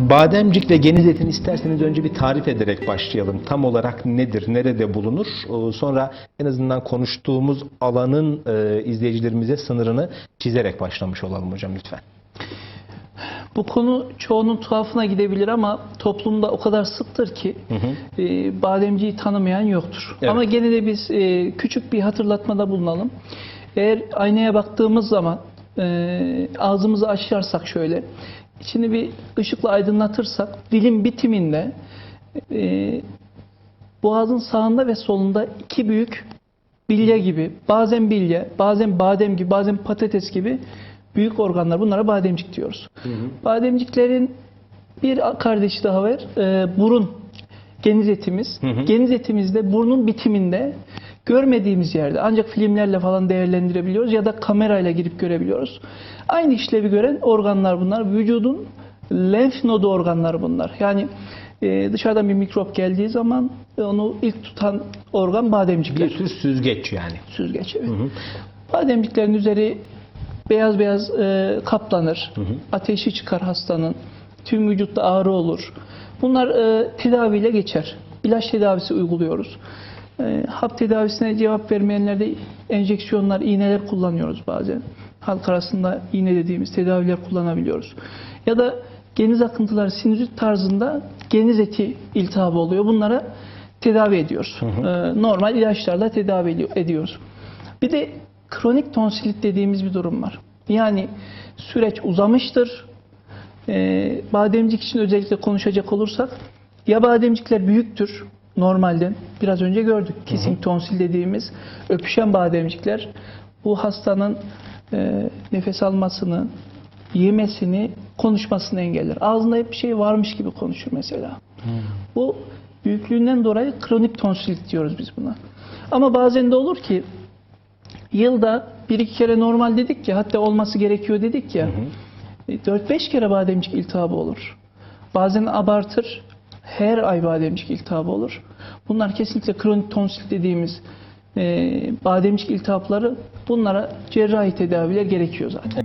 Bademcik ve geniz etini isterseniz önce bir tarif ederek başlayalım. Tam olarak nedir, nerede bulunur? Ee, Sonra en azından konuştuğumuz alanın e, izleyicilerimize sınırını çizerek başlamış olalım hocam lütfen. Bu konu çoğunun tuhafına gidebilir ama toplumda o kadar sıktır ki e, bademciyi tanımayan yoktur. Evet. Ama gene de biz e, küçük bir hatırlatmada bulunalım. Eğer aynaya baktığımız zaman e, ağzımızı açarsak şöyle, içini bir ışıkla aydınlatırsak dilin bitiminde e, boğazın sağında ve solunda iki büyük bilye gibi, bazen bilye, bazen badem gibi, bazen patates gibi büyük organlar. Bunlara bademcik diyoruz. Bademciklerin bir kardeşi daha var. e, burun. Geniz etimiz. Geniz etimizde burnun bitiminde görmediğimiz yerde ancak filmlerle falan değerlendirebiliyoruz ya da kamerayla girip görebiliyoruz. Aynı işlevi gören organlar bunlar. Vücudun lenf nodu organları bunlar. Yani e, dışarıdan bir mikrop geldiği zaman onu ilk tutan organ bademcikler. Bir tür süzgeç yani. Süzgeç evet. Bademciklerin üzeri beyaz beyaz e, kaplanır. Ateşi çıkar hastanın. Tüm vücutta ağrı olur. Bunlar e, tedaviyle geçer. İlaç tedavisi uyguluyoruz. E, hap tedavisine cevap vermeyenlerde enjeksiyonlar, iğneler kullanıyoruz bazen. Halk arasında iğne dediğimiz tedaviler kullanabiliyoruz. Ya da geniz akıntıları sinüzit tarzında geniz eti iltihabı oluyor. Bunlara tedavi ediyoruz. E, normal ilaçlarla tedavi ediyor- ediyoruz. Bir de kronik tonsilit dediğimiz bir durum var. Yani süreç uzamıştır. Ee, bademcik için özellikle konuşacak olursak ya bademcikler büyüktür normalden. Biraz önce gördük. Kissing tonsil dediğimiz öpüşen bademcikler bu hastanın e, nefes almasını, yemesini, konuşmasını engeller. Ağzında hep bir şey varmış gibi konuşur mesela. Bu büyüklüğünden dolayı kronik tonsilit diyoruz biz buna. Ama bazen de olur ki yılda bir iki kere normal dedik ya hatta olması gerekiyor dedik ya. 4-5 kere bademcik iltihabı olur. Bazen abartır. Her ay bademcik iltihabı olur. Bunlar kesinlikle kronik tonsil dediğimiz e, bademcik iltihapları bunlara cerrahi tedaviler gerekiyor zaten.